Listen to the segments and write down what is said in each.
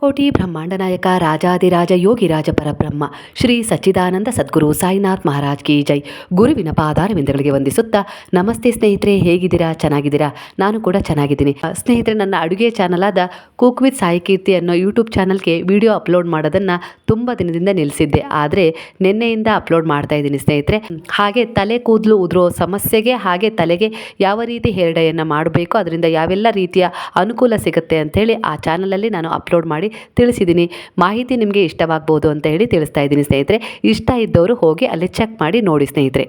ಕೋಟಿ ಬ್ರಹ್ಮಾಂಡ ನಾಯಕ ರಾಜಾದಿರಾಜ ಯೋಗಿರಾಜ ಪರಬ್ರಹ್ಮ, ಶ್ರೀ ಸಚ್ಚಿದಾನಂದ ಸದ್ಗುರು ಸಾಯಿನಾಥ್ ಮಹಾರಾಜ್ ಕಿ ಜೈ. ಗುರುವಿನ ಪಾದಾರವಿಂದಗಳಿಗೆ ವಂದಿಸುತ್ತಾ, ನಮಸ್ತೆ ಸ್ನೇಹಿತರೆ, ಹೇಗಿದ್ದೀರಾ? ಚೆನ್ನಾಗಿದ್ದೀರಾ? ನಾನು ಕೂಡ ಚೆನ್ನಾಗಿದ್ದೀನಿ. ಸ್ನೇಹಿತರೆ, ನನ್ನ ಅಡುಗೆ ಚಾನಲ್ ಆದ ಕುಕ್ ವಿತ್ ಸಾಯಿ ಕೀರ್ತಿ ಅನ್ನೋ ಯೂಟ್ಯೂಬ್ ಚಾನಲ್ಗೆ ವಿಡಿಯೋ ಅಪ್ಲೋಡ್ ಮಾಡೋದನ್ನು ತುಂಬ ದಿನದಿಂದ ನಿಲ್ಲಿಸಿದ್ದೆ. ಆದರೆ, ನಿನ್ನೆಯಿಂದ ಅಪ್ಲೋಡ್ ಮಾಡ್ತಾ ಇದ್ದೀನಿ ಸ್ನೇಹಿತರೆ. ಹಾಗೆ ತಲೆ ಕೂದಲು ಉದುರೋ ಸಮಸ್ಯೆಗೆ, ಹಾಗೆ ತಲೆಗೆ ಯಾವ ರೀತಿ ಹೇರ್ ಡೈಯನ್ನು ಮಾಡಬೇಕು, ಅದರಿಂದ ಯಾವೆಲ್ಲ ರೀತಿಯ ಅನುಕೂಲ ಸಿಗುತ್ತೆ ಅಂತೇಳಿ ಆ ಚಾನಲಲ್ಲಿ ನಾನು ಅಪ್ಲೋಡ್ ಮಾಡಿ ತಿಳಿಸಿದ್ದೀನಿ. ಮಾಹಿತಿ ನಿಮಗೆ ಇಷ್ಟವಾಗ್ಬೋದು ಅಂತ ಹೇಳಿ ತಿಳಿಸ್ತಾ ಇದ್ದೀನಿ ಸ್ನೇಹಿತರೆ. ಇಷ್ಟ ಇದ್ದವರು ಹೋಗಿ ಅಲ್ಲಿ ಚೆಕ್ ಮಾಡಿ ನೋಡಿ ಸ್ನೇಹಿತರೆ.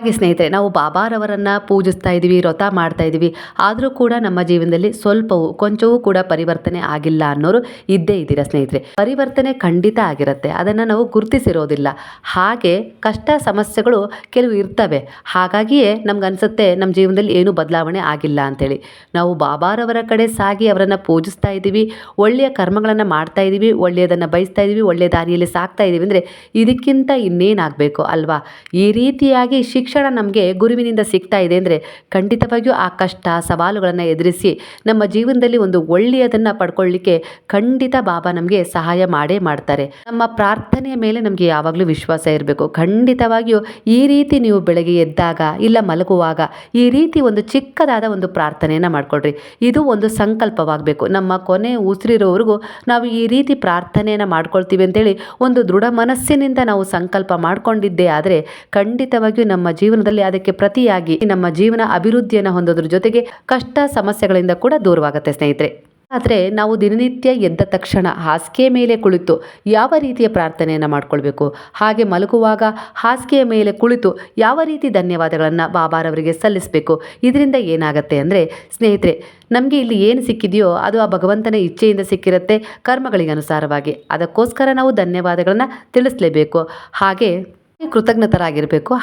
ಹಾಗೆ ಸ್ನೇಹಿತರೆ, ನಾವು ಬಾಬಾರವರನ್ನು ಪೂಜಿಸ್ತಾ ಇದ್ದೀವಿ ವ್ರತ ಮಾಡ್ತಾ ಇದ್ದೀವಿ ಆದರೂ ಕೂಡ ನಮ್ಮ ಜೀವನದಲ್ಲಿ ಸ್ವಲ್ಪವೂ, ಕೊಂಚವೂ ಕೂಡ ಪರಿವರ್ತನೆ ಆಗಿಲ್ಲ ಅನ್ನೋರು ಇದ್ದೇ ಇದ್ದೀರಾ ಸ್ನೇಹಿತರೆ? ಪರಿವರ್ತನೆ ಖಂಡಿತ ಆಗಿರುತ್ತೆ. ಅದನ್ನು ನಾವು ಗುರುತಿಸಿರೋದಿಲ್ಲ. ಹಾಗೆ ಕಷ್ಟ ಸಮಸ್ಯೆಗಳು ಕೆಲವು ಇರ್ತವೆ. ಹಾಗಾಗಿಯೇ ನಮ್ಗೆ ಅನ್ಸುತ್ತೆ ನಮ್ಮ ಜೀವನದಲ್ಲಿ ಏನೂ ಬದಲಾವಣೆ ಆಗಿಲ್ಲ ಅಂತೇಳಿ ನಾವು ಬಾಬಾರವರ ಕಡೆ ಸಾಗಿ ಅವರನ್ನು ಪೂಜಿಸ್ತಾ ಇದ್ದೀವಿ ಒಳ್ಳೆಯ ಕರ್ಮಗಳನ್ನು ಮಾಡ್ತಾ ಇದ್ದೀವಿ ಒಳ್ಳೆಯದನ್ನು ಬಯಸ್ತಾ ಇದ್ದೀವಿ ಒಳ್ಳೆಯ ದಾರಿಯಲ್ಲಿ ಸಾಕ್ತಾ ಇದ್ದೀವಿ ಅಂದರೆ ಇದಕ್ಕಿಂತ ಇನ್ನೇನಾಗಬೇಕು ಅಲ್ವಾ? ಈ ರೀತಿಯಾಗಿ ಶಿಕ್ಷಣ ನಮಗೆ ಗುರುವಿನಿಂದ ಸಿಗ್ತಾ ಇದೆ ಅಂದರೆ ಖಂಡಿತವಾಗಿಯೂ ಆ ಕಷ್ಟ, ಸವಾಲುಗಳನ್ನು ಎದುರಿಸಿ ನಮ್ಮ ಜೀವನದಲ್ಲಿ ಒಂದು ಒಳ್ಳೆಯದನ್ನು ಪಡ್ಕೊಳ್ಳಿಕ್ಕೆ ಖಂಡಿತ ಬಾಬಾ ನಮಗೆ ಸಹಾಯ ಮಾಡೇ ಮಾಡ್ತಾರೆ. ನಮ್ಮ ಪ್ರಾರ್ಥನೆಯ ಮೇಲೆ ನಮಗೆ ಯಾವಾಗಲೂ ವಿಶ್ವಾಸ ಇರಬೇಕು. ಖಂಡಿತವಾಗಿಯೂ ಈ ರೀತಿ ನೀವು ಬೆಳಗ್ಗೆ ಎದ್ದಾಗ ಇಲ್ಲ ಮಲಗುವಾಗ ಈ ರೀತಿ ಒಂದು ಚಿಕ್ಕದಾದ ಒಂದು ಪ್ರಾರ್ಥನೆಯನ್ನು ಮಾಡ್ಕೊಳ್ರಿ. ಇದು ಒಂದು ಸಂಕಲ್ಪವಾಗಬೇಕು. ನಮ್ಮ ಕೊನೆ ಉಸಿರಿರೋವರೆಗೂ ನಾವು ಈ ರೀತಿ ಪ್ರಾರ್ಥನೆಯನ್ನು ಮಾಡ್ಕೊಳ್ತೀವಿ ಅಂತೇಳಿ ಒಂದು ದೃಢ ಮನಸ್ಸಿನಿಂದ ನಾವು ಸಂಕಲ್ಪ ಮಾಡಿಕೊಂಡಿದ್ದೇ ಆದರೆ ಖಂಡಿತವಾಗಿಯೂ ನಮ್ಮ ಜೀವನದಲ್ಲಿ ಅದಕ್ಕೆ ಪ್ರತಿಯಾಗಿ ನಮ್ಮ ಜೀವನ ಅಭಿವೃದ್ಧಿಯನ್ನು ಹೊಂದೋದ್ರ ಜೊತೆಗೆ ಕಷ್ಟ ಸಮಸ್ಯೆಗಳಿಂದ ಕೂಡ ದೂರವಾಗುತ್ತೆ ಸ್ನೇಹಿತರೆ. ಆದರೆ ನಾವು ದಿನನಿತ್ಯ ಎದ್ದ ತಕ್ಷಣ ಹಾಸಿಗೆ ಮೇಲೆ ಕುಳಿತು ಯಾವ ರೀತಿಯ ಪ್ರಾರ್ಥನೆಯನ್ನು ಮಾಡಿಕೊಳ್ಬೇಕು? ಹಾಗೆ ಮಲಗುವಾಗ ಹಾಸಿಗೆಯ ಮೇಲೆ ಕುಳಿತು ಯಾವ ರೀತಿ ಧನ್ಯವಾದಗಳನ್ನು ಬಾಬಾರವರಿಗೆ ಸಲ್ಲಿಸಬೇಕು? ಇದರಿಂದ ಏನಾಗುತ್ತೆ ಅಂದರೆ ಸ್ನೇಹಿತರೆ, ನಮಗೆ ಇಲ್ಲಿ ಏನು ಸಿಕ್ಕಿದೆಯೋ ಅದು ಆ ಭಗವಂತನ ಇಚ್ಛೆಯಿಂದ ಸಿಕ್ಕಿರುತ್ತೆ, ಕರ್ಮಗಳಿಗೆ ಅನುಸಾರವಾಗಿ. ಅದಕ್ಕೋಸ್ಕರ ನಾವು ಧನ್ಯವಾದಗಳನ್ನು ತಿಳಿಸಲೇಬೇಕು. ಹಾಗೆ ಕೃತಜ್ಞತರಾಗಿರಬೇಕು.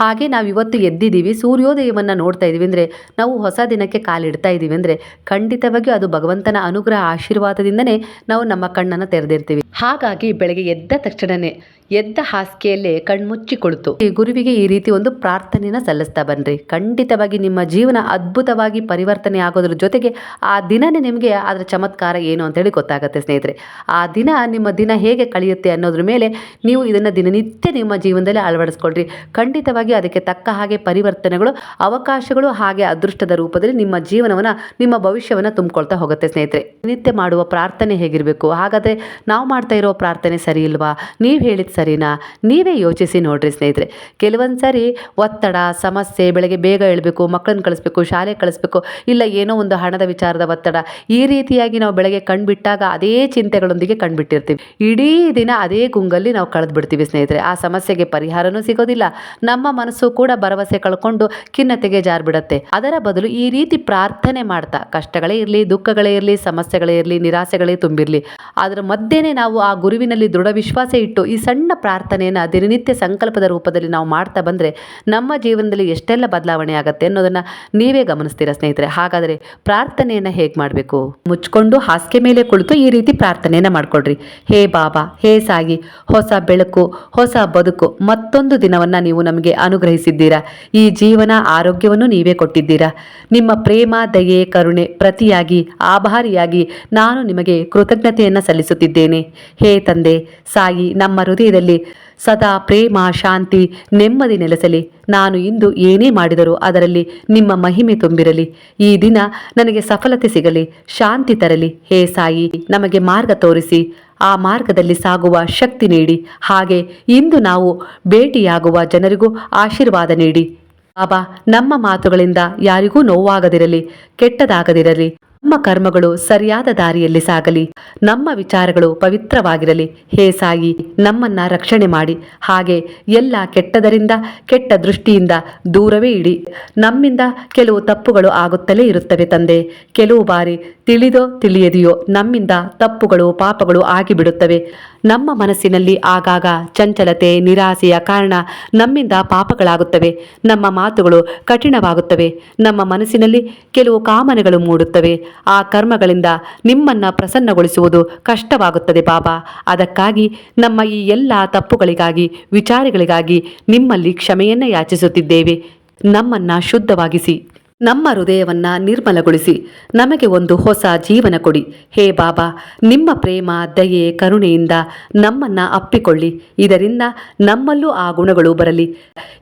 ಹಾಗೆ ನಾವು ಇವತ್ತು ಎದ್ದಿದ್ದೀವಿ ಸೂರ್ಯೋದಯವನ್ನು ನೋಡ್ತಾ ಇದ್ದೀವಿ ಅಂದರೆ ನಾವು ಹೊಸ ದಿನಕ್ಕೆ ಕಾಲಿಡ್ತಾ ಇದ್ದೀವಿ ಅಂದರೆ ಖಂಡಿತವಾಗಿಯೂ ಅದು ಭಗವಂತನ ಅನುಗ್ರಹ ಆಶೀರ್ವಾದದಿಂದನೇ ನಾವು ನಮ್ಮ ಕಣ್ಣನ್ನು ತೆರೆದಿರ್ತೀವಿ. ಹಾಗಾಗಿ ಬೆಳಗ್ಗೆ ಎದ್ದ ತಕ್ಷಣವೇ ಎದ್ದ ಹಾಸಿಗೆಯಲ್ಲೇ ಕಣ್ಮುಚ್ಚಿ ಕುಳಿತು ಈ ಗುರುವಿಗೆ ಈ ರೀತಿ ಒಂದು ಪ್ರಾರ್ಥನೆಯನ್ನು ಸಲ್ಲಿಸ್ತಾ ಬನ್ನಿರಿ ಖಂಡಿತವಾಗಿ ನಿಮ್ಮ ಜೀವನ ಅದ್ಭುತವಾಗಿ ಪರಿವರ್ತನೆ ಆಗೋದ್ರ ಜೊತೆಗೆ ಆ ದಿನನೇ ನಿಮಗೆ ಅದರ ಚಮತ್ಕಾರ ಏನು ಅಂತೇಳಿ ಗೊತ್ತಾಗುತ್ತೆ ಸ್ನೇಹಿತರೆ. ಆ ದಿನ ನಿಮ್ಮ ದಿನ ಹೇಗೆ ಕಳೆಯುತ್ತೆ ಅನ್ನೋದ್ರ ಮೇಲೆ ನೀವು ಇದನ್ನು ದಿನನಿತ್ಯ ನಿಮ್ಮ ಜೀವನದಲ್ಲಿ ಅಳವಡಿಸ್ಕೊಳ್ರಿ. ಖಂಡಿತವಾಗಿ ಅದಕ್ಕೆ ತಕ್ಕ ಹಾಗೆ ಪರಿವರ್ತನೆಗಳು, ಅವಕಾಶಗಳು ಹಾಗೆ ಅದೃಷ್ಟದ ರೂಪದಲ್ಲಿ ನಿಮ್ಮ ಜೀವನವನ್ನು, ನಿಮ್ಮ ಭವಿಷ್ಯವನ್ನು ತುಂಬಿಕೊಳ್ತಾ ಹೋಗುತ್ತೆ ಸ್ನೇಹಿತರೆ. ನಿತ್ಯ ಮಾಡುವ ಪ್ರಾರ್ಥನೆ ಹೇಗಿರಬೇಕು? ಹಾಗಾದರೆ ನಾವು ಮಾಡ್ತಾ ಇರೋ ಪ್ರಾರ್ಥನೆ ಸರಿ ಇಲ್ವಾ? ನೀವು ಹೇಳಿದ ಸರಿನಾ? ನೀವೇ ಯೋಚಿಸಿ ನೋಡ್ರಿ ಸ್ನೇಹಿತರೆ. ಕೆಲವೊಂದು ಸಾರಿ ಒತ್ತಡ, ಸಮಸ್ಯೆ, ಬೆಳಗ್ಗೆ ಬೇಗ ಹೇಳಬೇಕು ಮಕ್ಕಳನ್ನ ಕಳಿಸ್ಬೇಕು, ಶಾಲೆ ಕಳಿಸ್ಬೇಕು, ಇಲ್ಲ ಏನೋ ಒಂದು ಹಣದ ವಿಚಾರದ ಒತ್ತಡ, ಈ ರೀತಿಯಾಗಿ ನಾವು ಬೆಳಗ್ಗೆ ಕಣ್ಬಿಟ್ಟಾಗ ಅದೇ ಚಿಂತೆಗಳೊಂದಿಗೆ ಕಣ್ಬಿಟ್ಟಿರ್ತೀವಿ. ಇಡೀ ದಿನ ಅದೇ ಗುಂಗಲ್ಲಿ ನಾವು ಕಳೆದ್ಬಿಡ್ತೀವಿ ಸ್ನೇಹಿತರೆ. ಆ ಸಮಸ್ಯೆಗೆ ಪರಿಹಾರನೂ ಸಿಗೋದಿಲ್ಲ. ನಮ್ಮ ಮನಸ್ಸು ಕೂಡ ಭರವಸೆ ಕಳ್ಕೊಂಡು ಖಿನ್ನತೆಗೆ ಜಾರ್ಬಿಡತ್ತೆ. ಅದರ ಬದಲು ಈ ರೀತಿ ಪ್ರಾರ್ಥನೆ ಮಾಡ್ತಾ, ಕಷ್ಟಗಳೇ ಇರಲಿ, ದುಃಖಗಳೇ ಇರಲಿ, ಸಮಸ್ಯೆಗಳೇ ಇರಲಿ, ನಿರಾಸೆಗಳೇ ತುಂಬಿರಲಿ. ಅದರ ಮಧ್ಯೆನೇ ನಾವು ಆ ಗುರುವಿನಲ್ಲಿ ದೃಢ ವಿಶ್ವಾಸ ಇಟ್ಟು ಈ ಸಣ್ಣ ಪ್ರಾರ್ಥನೆಯನ್ನು ದಿನನಿತ್ಯ ಸಂಕಲ್ಪದ ರೂಪದಲ್ಲಿ ನಾವು ಮಾಡ್ತಾ ಬಂದರೆ ನಮ್ಮ ಜೀವನದಲ್ಲಿ ಎಷ್ಟೆಲ್ಲ ಬದಲಾವಣೆ ಆಗುತ್ತೆ ಅನ್ನೋದನ್ನು ನೀವೇ ಗಮನಿಸ್ತೀರಾ ಸ್ನೇಹಿತರೆ? ಹಾಗಾದರೆ ಪ್ರಾರ್ಥನೆಯನ್ನು ಹೇಗೆ ಮಾಡಬೇಕು? ಮುಚ್ಕೊಂಡು ಹಾಸಿಗೆ ಮೇಲೆ ಕುಳಿತು ಈ ರೀತಿ ಪ್ರಾರ್ಥನೆಯನ್ನು ಮಾಡ್ಕೊಳ್ರಿ. ಹೇ ಬಾಬಾ, ಹೇ ಸಾಗಿ ಹೊಸ ಬೆಳಕು, ಹೊಸ ಬದುಕು ಮತ್ತೊಂದು ದಿನವನ್ನು ನೀವು ನಮಗೆ ಅನುಗ್ರಹಿಸಿದ್ದೀರಾ? ಈ ಜೀವನ ಆರೋಗ್ಯವನ್ನು ನೀವೇ ಕೊಟ್ಟಿದ್ದೀರಾ? ನಿಮ್ಮ ಪ್ರೇಮ, ದಯೆ, ಕರುಣೆ ಪ್ರತಿಯಾಗಿ, ಆಭಾರಿಯಾಗಿ ನಾನು ನಿಮಗೆ ಕೃತಜ್ಞತೆಯನ್ನು ಸಲ್ಲಿಸುತ್ತಿದ್ದೇನೆ. ಹೇ ತಂದೆ, ಸಾಯಿ, ನಮ್ಮ ಹೃದಯದಲ್ಲಿ ಸದಾ ಪ್ರೇಮ, ಶಾಂತಿ, ನೆಮ್ಮದಿ ನೆಲೆಸಲಿ. ನಾನು ಇಂದು ಏನೇ ಮಾಡಿದರೂ ಅದರಲ್ಲಿ ನಿಮ್ಮ ಮಹಿಮೆ ತುಂಬಿರಲಿ. ಈ ದಿನ ನನಗೆ ಸಫಲತೆ ಸಿಗಲಿ, ಶಾಂತಿ ತರಲಿ. ಹೇ ಸಾಯಿ, ನಮಗೆ ಮಾರ್ಗ ತೋರಿಸಿ. ಆ ಮಾರ್ಗದಲ್ಲಿ ಸಾಗುವ ಶಕ್ತಿ ನೀಡಿ. ಹಾಗೆ ಇಂದು ನಾವು ಭೇಟಿಯಾಗುವ ಜನರಿಗೂ ಆಶೀರ್ವಾದ ನೀಡಿ. ಬಾಬಾ, ನಮ್ಮ ಮಾತುಗಳಿಂದ ಯಾರಿಗೂ ನೋವಾಗದಿರಲಿ, ಕೆಟ್ಟದಾಗದಿರಲಿ. ನಮ್ಮ ಕರ್ಮಗಳು ಸರಿಯಾದ ದಾರಿಯಲ್ಲಿ ಸಾಗಲಿ, ನಮ್ಮ ವಿಚಾರಗಳು ಪವಿತ್ರವಾಗಿರಲಿ. ಹೇ ಸಾಯಿ, ನಮ್ಮನ್ನ ರಕ್ಷಣೆ ಮಾಡಿ. ಹಾಗೆ ಎಲ್ಲ ಕೆಟ್ಟದರಿಂದ, ಕೆಟ್ಟ ದೃಷ್ಟಿಯಿಂದ ದೂರವೇ ಇಡಿ. ನಮ್ಮಿಂದ ಕೆಲವು ತಪ್ಪುಗಳು ಆಗುತ್ತಲೇ ಇರುತ್ತವೆ ತಂದೆ. ಕೆಲವು ಬಾರಿ ತಿಳಿದೋ ತಿಳಿಯದೆಯೋ ನಮ್ಮಿಂದ ತಪ್ಪುಗಳು, ಪಾಪಗಳು ಆಗಿಬಿಡುತ್ತವೆ. ನಮ್ಮ ಮನಸ್ಸಿನಲ್ಲಿ ಆಗಾಗ ಚಂಚಲತೆ, ನಿರಾಸೆಯ ಕಾರಣ ನಮ್ಮಿಂದ ಪಾಪಗಳಾಗುತ್ತವೆ. ನಮ್ಮ ಮಾತುಗಳು ಕಠಿಣವಾಗುತ್ತವೆ. ನಮ್ಮ ಮನಸ್ಸಿನಲ್ಲಿ ಕೆಲವು ಕಾಮನೆಗಳು ಮೂಡುತ್ತವೆ. ಆ ಕರ್ಮಗಳಿಂದ ನಿಮ್ಮನ್ನ ಪ್ರಸನ್ನಗೊಳಿಸುವುದು ಕಷ್ಟವಾಗುತ್ತದೆ ಬಾಬಾ. ಅದಕ್ಕಾಗಿ ನಮ್ಮ ಈ ಎಲ್ಲ ತಪ್ಪುಗಳಿಗಾಗಿ, ವಿಚಾರಗಳಿಗಾಗಿ ನಿಮ್ಮಲ್ಲಿ ಕ್ಷಮೆಯನ್ನೇ ಯಾಚಿಸುತ್ತಿದ್ದೇವೆ. ನಮ್ಮನ್ನ ಶುದ್ಧವಾಗಿಸಿ. ನಮ್ಮ ಹೃದಯವನ್ನ ನಿರ್ಮಲಗೊಳಿಸಿ, ನಮಗೆ ಒಂದು ಹೊಸ ಜೀವನ ಕೊಡಿ. ಹೇ ಬಾಬಾ, ನಿಮ್ಮ ಪ್ರೇಮ, ದಯೆ, ಕರುಣೆಯಿಂದ ನಮ್ಮನ್ನ ಅಪ್ಪಿಕೊಳ್ಳಿ. ಇದರಿಂದ ನಮ್ಮಲ್ಲೂ ಆ ಗುಣಗಳು ಬರಲಿ.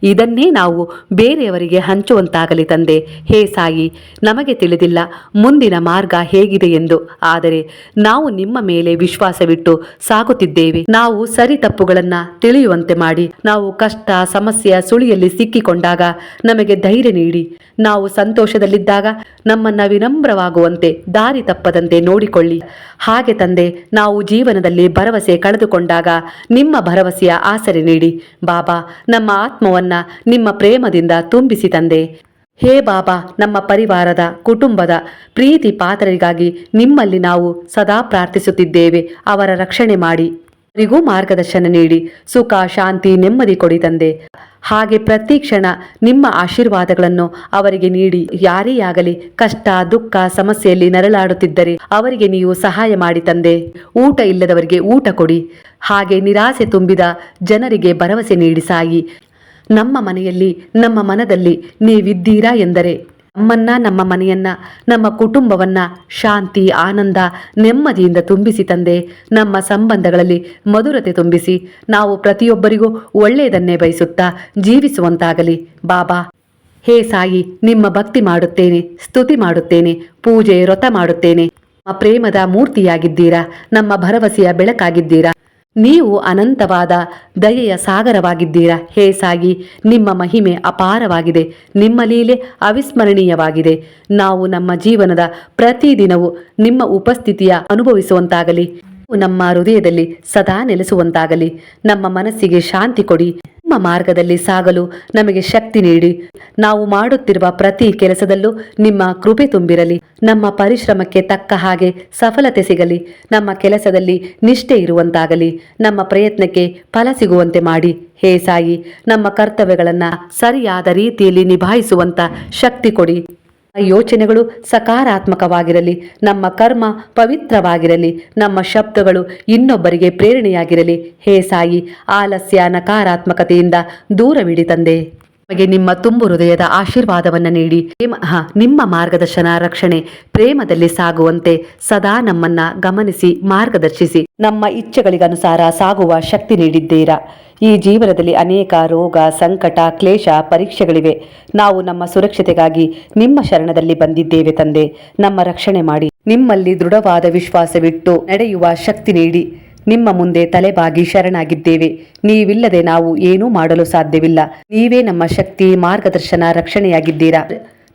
ಇದನ್ನೇ ನಾವು ಬೇರೆಯವರಿಗೆ ಹಂಚುವಂತಾಗಲಿ ತಂದೆ. ಹೇ ಸಾಯಿ, ನಮಗೆ ತಿಳಿದಿಲ್ಲ ಮುಂದಿನ ಮಾರ್ಗ ಹೇಗಿದೆ ಎಂದು. ಆದರೆ ನಾವು ನಿಮ್ಮ ಮೇಲೆ ವಿಶ್ವಾಸವಿಟ್ಟು ಸಾಗುತ್ತಿದ್ದೇವೆ. ನಾವು ಸರಿ ತಪ್ಪುಗಳನ್ನ ತಿಳಿಯುವಂತೆ ಮಾಡಿ. ನಾವು ಕಷ್ಟ ಸಮಸ್ಯೆಯ ಸುಳಿಯಲ್ಲಿ ಸಿಕ್ಕಿಕೊಂಡಾಗ ನಮಗೆ ಧೈರ್ಯ ನೀಡಿ. ನಾವು ಸಂತೋಷದಲ್ಲಿದ್ದಾಗ ನಮ್ಮನ್ನ ವಿನಮ್ರವಾಗುವಂತೆ ದಾರಿ ತಪ್ಪದಂತೆ ನೋಡಿಕೊಳ್ಳಿ. ಹಾಗೆ ತಂದೆ, ನಾವು ಜೀವನದಲ್ಲಿ ಭರವಸೆ ಕಳೆದುಕೊಂಡಾಗ ನಿಮ್ಮ ಭರವಸೆಯ ಆಸರೆ ನೀಡಿ. ಬಾಬಾ, ನಮ್ಮ ಆತ್ಮವನ್ನ ನಿಮ್ಮ ಪ್ರೇಮದಿಂದ ತುಂಬಿಸಿ ತಂದೆ. ಹೇ ಬಾಬಾ, ನಮ್ಮ ಪರಿವಾರದ, ಕುಟುಂಬದ ಪ್ರೀತಿ ಪಾತ್ರರಿಗಾಗಿ ನಿಮ್ಮಲ್ಲಿ ನಾವು ಸದಾ ಪ್ರಾರ್ಥಿಸುತ್ತಿದ್ದೇವೆ. ಅವರ ರಕ್ಷಣೆ ಮಾಡಿ. ಅವರಿಗೂ ಮಾರ್ಗದರ್ಶನ ನೀಡಿ. ಸುಖ, ಶಾಂತಿ, ನೆಮ್ಮದಿ ಕೊಡಿ ತಂದೆ. ಹಾಗೆ ಪ್ರತಿ ಕ್ಷಣ ನಿಮ್ಮ ಆಶೀರ್ವಾದಗಳನ್ನು ಅವರಿಗೆ ನೀಡಿ. ಯಾರೇ ಆಗಲಿ ಕಷ್ಟ, ದುಃಖ, ಸಮಸ್ಯೆಯಲ್ಲಿ ನರಳಾಡುತ್ತಿದ್ದರೆ ಅವರಿಗೆ ನೀವು ಸಹಾಯ ಮಾಡಿ ತಂದೆ. ಊಟ ಇಲ್ಲದವರಿಗೆ ಊಟ ಕೊಡಿ. ಹಾಗೆ ನಿರಾಸೆ ತುಂಬಿದ ಜನರಿಗೆ ಭರವಸೆ ನೀಡಿ ಸಾಗಿ. ನಮ್ಮ ಮನೆಯಲ್ಲಿ, ನಮ್ಮ ಮನದಲ್ಲಿ ನೀವಿದ್ದೀರಾ ಎಂದರೆ ನಮ್ಮನ್ನ, ನಮ್ಮ ಮನೆಯನ್ನ, ನಮ್ಮ ಕುಟುಂಬವನ್ನ ಶಾಂತಿ, ಆನಂದ, ನೆಮ್ಮದಿಯಿಂದ ತುಂಬಿಸಿ ತಂದೆ. ನಮ್ಮ ಸಂಬಂಧಗಳಲ್ಲಿ ಮಧುರತೆ ತುಂಬಿಸಿ ನಾವು ಪ್ರತಿಯೊಬ್ಬರಿಗೂ ಒಳ್ಳೆಯದನ್ನೇ ಬಯಸುತ್ತಾ ಜೀವಿಸುವಂತಾಗಲಿ. ಬಾಬಾ, ಹೇ ಸಾಯಿ, ನಿಮ್ಮ ಭಕ್ತಿ ಮಾಡುತ್ತೇನೆ, ಸ್ತುತಿ ಮಾಡುತ್ತೇನೆ, ಪೂಜೆ, ವ್ರತ ಮಾಡುತ್ತೇನೆ. ಪ್ರೇಮದ ಮೂರ್ತಿಯಾಗಿದ್ದೀರಾ? ನಮ್ಮ ಭರವಸೆಯ ಬೆಳಕಾಗಿದ್ದೀರಾ? ನೀವು ಅನಂತವಾದ ದಯೆಯ ಸಾಗರವಾಗಿದ್ದೀರಾ. ಹೇ ಸಾಗಿ, ನಿಮ್ಮ ಮಹಿಮೆ ಅಪಾರವಾಗಿದೆ. ನಿಮ್ಮ ಲೀಲೆ ಅವಿಸ್ಮರಣೀಯವಾಗಿದೆ. ನಾವು ನಮ್ಮ ಜೀವನದ ಪ್ರತಿದಿನವೂ ನಿಮ್ಮ ಉಪಸ್ಥಿತಿಯ ಅನುಭವಿಸುವಂತಾಗಲಿ. ನಮ್ಮ ಹೃದಯದಲ್ಲಿ ಸದಾ ನೆಲೆಸುವಂತಾಗಲಿ. ನಮ್ಮ ಮನಸ್ಸಿಗೆ ಶಾಂತಿ ಕೊಡಿ. ಮಾರ್ಗದಲ್ಲಿ ಸಾಗಲು ನಮಗೆ ಶಕ್ತಿ ನೀಡಿ. ನಾವು ಮಾಡುತ್ತಿರುವ ಪ್ರತಿ ಕೆಲಸದಲ್ಲೂ ನಿಮ್ಮ ಕೃಪೆ ತುಂಬಿರಲಿ. ನಮ್ಮ ಪರಿಶ್ರಮಕ್ಕೆ ತಕ್ಕ ಹಾಗೆ ಸಫಲತೆ ಸಿಗಲಿ. ನಮ್ಮ ಕೆಲಸದಲ್ಲಿ ನಿಷ್ಠೆ ಇರುವಂತಾಗಲಿ. ನಮ್ಮ ಪ್ರಯತ್ನಕ್ಕೆ ಫಲ ಸಿಗುವಂತೆ ಮಾಡಿ. ಹೇ ಸಾಯಿ, ನಮ್ಮ ಕರ್ತವ್ಯಗಳನ್ನು ಸರಿಯಾದ ರೀತಿಯಲ್ಲಿ ನಿಭಾಯಿಸುವಂತ ಶಕ್ತಿ ಕೊಡಿ. ಯೋಚನೆಗಳು ಸಕಾರಾತ್ಮಕವಾಗಿರಲಿ, ನಮ್ಮ ಕರ್ಮ ಪವಿತ್ರವಾಗಿರಲಿ, ನಮ್ಮ ಶಬ್ದಗಳು ಇನ್ನೊಬ್ಬರಿಗೆ ಪ್ರೇರಣೆಯಾಗಿರಲಿ. ಹೇ ಸಾಯಿ, ಆಲಸ್ಯ ನಕಾರಾತ್ಮಕತೆಯಿಂದ ದೂರವಿಡಿ ತಂದೆ. ನಮಗೆ ನಿಮ್ಮ ತುಂಬು ಹೃದಯದ ಆಶೀರ್ವಾದವನ್ನು ನೀಡಿ. ನಿಮ್ಮ ಮಾರ್ಗದರ್ಶನ, ರಕ್ಷಣೆ, ಪ್ರೇಮದಲ್ಲಿ ಸಾಗುವಂತೆ ಸದಾ ನಮ್ಮನ್ನ ಗಮನಿಸಿ, ಮಾರ್ಗದರ್ಶಿಸಿ. ನಮ್ಮ ಇಚ್ಛೆಗಳಿಗನುಸಾರ ಸಾಗುವ ಶಕ್ತಿ ನೀಡಿದ್ದೀರಾ. ಈ ಜೀವನದಲ್ಲಿ ಅನೇಕ ರೋಗ, ಸಂಕಟ, ಕ್ಲೇಶ, ಪರೀಕ್ಷೆಗಳಿವೆ. ನಾವು ನಮ್ಮ ಸುರಕ್ಷತೆಗಾಗಿ ನಿಮ್ಮ ಶರಣದಲ್ಲಿ ಬಂದಿದ್ದೇವೆ ತಂದೆ. ನಮ್ಮ ರಕ್ಷಣೆ ಮಾಡಿ. ನಿಮ್ಮಲ್ಲಿ ದೃಢವಾದ ವಿಶ್ವಾಸವಿಟ್ಟು ನಡೆಯುವ ಶಕ್ತಿ ನೀಡಿ. ನಿಮ್ಮ ಮುಂದೆ ತಲೆಬಾಗಿ ಶರಣಾಗಿದ್ದೇವೆ. ನೀವಿಲ್ಲದೆ ನಾವು ಏನೂ ಮಾಡಲು ಸಾಧ್ಯವಿಲ್ಲ. ನೀವೇ ನಮ್ಮ ಶಕ್ತಿ, ಮಾರ್ಗದರ್ಶನ, ರಕ್ಷಣೆಯಾಗಿದ್ದೀರಾ?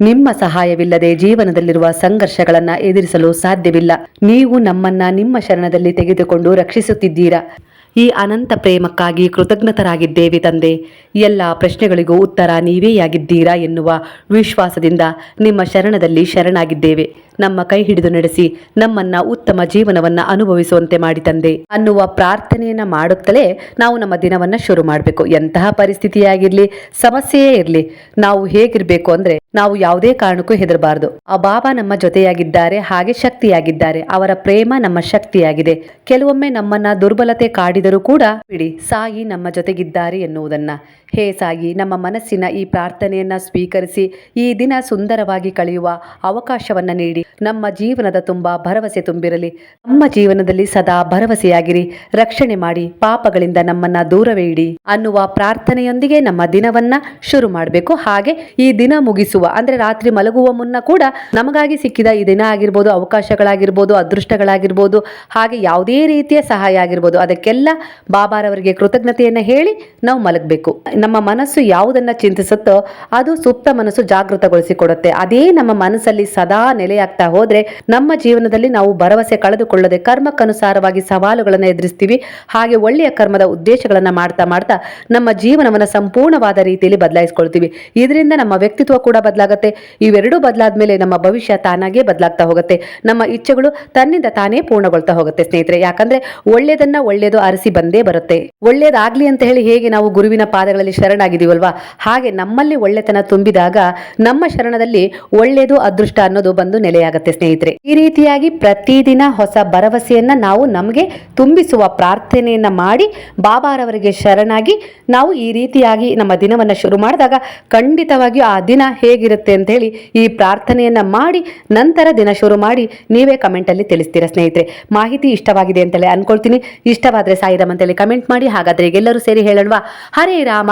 ನಿಮ್ಮ ಸಹಾಯವಿಲ್ಲದೆ ಜೀವನದಲ್ಲಿರುವ ಸಂಘರ್ಷಗಳನ್ನು ಎದುರಿಸಲು ಸಾಧ್ಯವಿಲ್ಲ. ನೀವು ನಮ್ಮನ್ನ ನಿಮ್ಮ ಶರಣದಲ್ಲಿ ತೆಗೆದುಕೊಂಡು ರಕ್ಷಿಸುತ್ತಿದ್ದೀರಾ? ಈ ಅನಂತ ಪ್ರೇಮಕ್ಕಾಗಿ ಕೃತಜ್ಞತರಾಗಿದ್ದೇವೆ ತಂದೆ. ಎಲ್ಲ ಪ್ರಶ್ನೆಗಳಿಗೂ ಉತ್ತರ ನೀವೇ ಆಗಿದ್ದೀರಾ ಎನ್ನುವ ವಿಶ್ವಾಸದಿಂದ ನಿಮ್ಮ ಶರಣದಲ್ಲಿ ಶರಣಾಗಿದ್ದೇವೆ. ನಮ್ಮ ಕೈ ಹಿಡಿದು ನಡೆಸಿ ನಮ್ಮನ್ನ ಉತ್ತಮ ಜೀವನವನ್ನ ಅನುಭವಿಸುವಂತೆ ಮಾಡಿ ತಂದೆ. ಅನ್ನುವ ಪ್ರಾರ್ಥನೆಯನ್ನ ಮಾಡುತ್ತಲೇ ನಾವು ನಮ್ಮ ದಿನವನ್ನ ಶುರು ಮಾಡಬೇಕು. ಎಂತಹ ಪರಿಸ್ಥಿತಿಯಾಗಿರ್ಲಿ, ಸಮಸ್ಯೆಯೇ ಇರಲಿ, ನಾವು ಹೇಗಿರ್ಬೇಕು ಅಂದ್ರೆ ನಾವು ಯಾವುದೇ ಕಾರಣಕ್ಕೂ ಹೆದರಬಾರದು. ಆ ಬಾಬಾ ನಮ್ಮ ಜೊತೆಯಾಗಿದ್ದಾರೆ, ಹಾಗೆ ಶಕ್ತಿಯಾಗಿದ್ದಾರೆ. ಅವರ ಪ್ರೇಮ ನಮ್ಮ ಶಕ್ತಿಯಾಗಿದೆ. ಕೆಲವೊಮ್ಮೆ ನಮ್ಮನ್ನ ದುರ್ಬಲತೆ ಕಾಡಿದರೂ ಕೂಡ ಬಿಡಿ, ಸಾಯಿ ನಮ್ಮ ಜೊತೆಗಿದ್ದಾರೆ ಎನ್ನುವುದನ್ನ. ಹೇ ಸಾಯಿ ನಮ್ಮ ಮನಸ್ಸಿನ ಈ ಪ್ರಾರ್ಥನೆಯನ್ನ ಸ್ವೀಕರಿಸಿ ಈ ದಿನ ಸುಂದರವಾಗಿ ಕಳೆಯುವ ಅವಕಾಶವನ್ನ ನೀಡಿ. ನಮ್ಮ ಜೀವನದ ತುಂಬಾ ಭರವಸೆ ತುಂಬಿರಲಿ. ನಮ್ಮ ಜೀವನದಲ್ಲಿ ಸದಾ ಭರವಸೆಯಾಗಿರಿ. ರಕ್ಷಣೆ ಮಾಡಿ ಪಾಪಗಳಿಂದ ನಮ್ಮನ್ನ ದೂರವೇ ಇಡಿ ಅನ್ನುವ ಪ್ರಾರ್ಥನೆಯೊಂದಿಗೆ ನಮ್ಮ ದಿನವನ್ನ ಶುರು ಮಾಡಬೇಕು. ಹಾಗೆ ಈ ದಿನ ಮುಗಿಸುವ, ಅಂದ್ರೆ ರಾತ್ರಿ ಮಲಗುವ ಮುನ್ನ ಕೂಡ ನಮಗಾಗಿ ಸಿಕ್ಕಿದ ಈ ದಿನ ಆಗಿರ್ಬೋದು, ಅವಕಾಶಗಳಾಗಿರ್ಬೋದು, ಅದೃಷ್ಟಗಳಾಗಿರ್ಬೋದು, ಹಾಗೆ ಯಾವುದೇ ರೀತಿಯ ಸಹಾಯ ಆಗಿರ್ಬೋದು, ಅದಕ್ಕೆಲ್ಲ ಬಾಬಾರವರಿಗೆ ಕೃತಜ್ಞತೆಯನ್ನ ಹೇಳಿ ನಾವು ಮಲಗಬೇಕು. ನಮ್ಮ ಮನಸ್ಸು ಯಾವುದನ್ನ ಚಿಂತಿಸುತ್ತೋ ಅದು ಸುಪ್ತ ಮನಸ್ಸು ಜಾಗೃತಗೊಳಿಸಿಕೊಡುತ್ತೆ. ಅದೇ ನಮ್ಮ ಮನಸ್ಸಲ್ಲಿ ಸದಾ ನೆಲೆಯಾಗ್ತಾ ಹೋದ್ರೆ ನಮ್ಮ ಜೀವನದಲ್ಲಿ ನಾವು ಭರವಸೆ ಕಳೆದುಕೊಳ್ಳದೆ ಕರ್ಮಕ್ಕನುಸಾರವಾಗಿ ಸವಾಲುಗಳನ್ನು ಎದುರಿಸ್ತೀವಿ. ಹಾಗೆ ಒಳ್ಳೆಯ ಕರ್ಮದ ಉದ್ದೇಶಗಳನ್ನ ಮಾಡ್ತಾ ಮಾಡ್ತಾ ನಮ್ಮ ಜೀವನವನ್ನ ಸಂಪೂರ್ಣವಾದ ರೀತಿಯಲ್ಲಿ ಬದಲಾಯಿಸ್ಕೊಳ್ತೀವಿ. ಇದರಿಂದ ನಮ್ಮ ವ್ಯಕ್ತಿತ್ವ ಕೂಡ ಬದಲಾಗುತ್ತೆ. ಇವೆರಡೂ ಬದಲಾದ ಮೇಲೆ ನಮ್ಮ ಭವಿಷ್ಯ ತಾನಾಗೇ ಬದಲಾಗ್ತಾ ಹೋಗುತ್ತೆ. ನಮ್ಮ ಇಚ್ಛೆಗಳು ತನ್ನಿಂದ ತಾನೇ ಪೂರ್ಣಗೊಳ್ತಾ ಹೋಗುತ್ತೆ ಸ್ನೇಹಿತರೆ. ಯಾಕಂದ್ರೆ ಒಳ್ಳೆಯದನ್ನ ಒಳ್ಳೆಯದು ಅರಸಿ ಬಂದೇ ಬರುತ್ತೆ. ಒಳ್ಳೇದಾಗ್ಲಿ ಅಂತ ಹೇಳಿ ಹೇಗೆ ನಾವು ಗುರುವಿನ ಪಾದಗಳಲ್ಲಿ ಶರಣದಲ್ಲಿ ಶರಣಾಗಿದ್ದೀವಲ್ವಾ? ಹಾಗೆ ನಮ್ಮಲ್ಲಿ ಒಳ್ಳೆತನ ತುಂಬಿದಾಗ ನಮ್ಮ ಶರಣದಲ್ಲಿ ಒಳ್ಳೆಯದು, ಅದೃಷ್ಟ ಅನ್ನೋದು ಬಂದು ನೆಲೆಯಾಗುತ್ತೆ ಸ್ನೇಹಿತರೆ. ಈ ರೀತಿಯಾಗಿ ಪ್ರತಿದಿನ ಹೊಸ ಭರವಸೆಯನ್ನ ನಾವು ನಮಗೆ ತುಂಬಿಸುವ ಪ್ರಾರ್ಥನೆಯನ್ನ ಮಾಡಿ ಬಾಬಾರವರಿಗೆ ಶರಣಾಗಿ ನಾವು ಈ ರೀತಿಯಾಗಿ ನಮ್ಮ ದಿನವನ್ನು ಶುರು ಮಾಡಿದಾಗ ಖಂಡಿತವಾಗಿಯೂ ಆ ದಿನ ಹೇಗಿರುತ್ತೆ ಅಂತ ಹೇಳಿ ಈ ಪ್ರಾರ್ಥನೆಯನ್ನ ಮಾಡಿ ನಂತರ ದಿನ ಶುರು ಮಾಡಿ ನೀವೇ ಕಮೆಂಟಲ್ಲಿ ತಿಳಿಸ್ತೀರಾ ಸ್ನೇಹಿತರೆ. ಮಾಹಿತಿ ಇಷ್ಟವಾಗಿದೆ ಅಂತೇಳಿ ಅನ್ಕೊಳ್ತೀನಿ. ಇಷ್ಟವಾದರೆ ಸಾಯಿರಾಮ್ ಅಂತೇಳಿ ಕಮೆಂಟ್ ಮಾಡಿ ಹಾಗಾದ್ರೆ ಎಲ್ಲರೂ ಸೇರಿ ಹೇಳೋಣವಾ? ಹರೇ ರಾಮ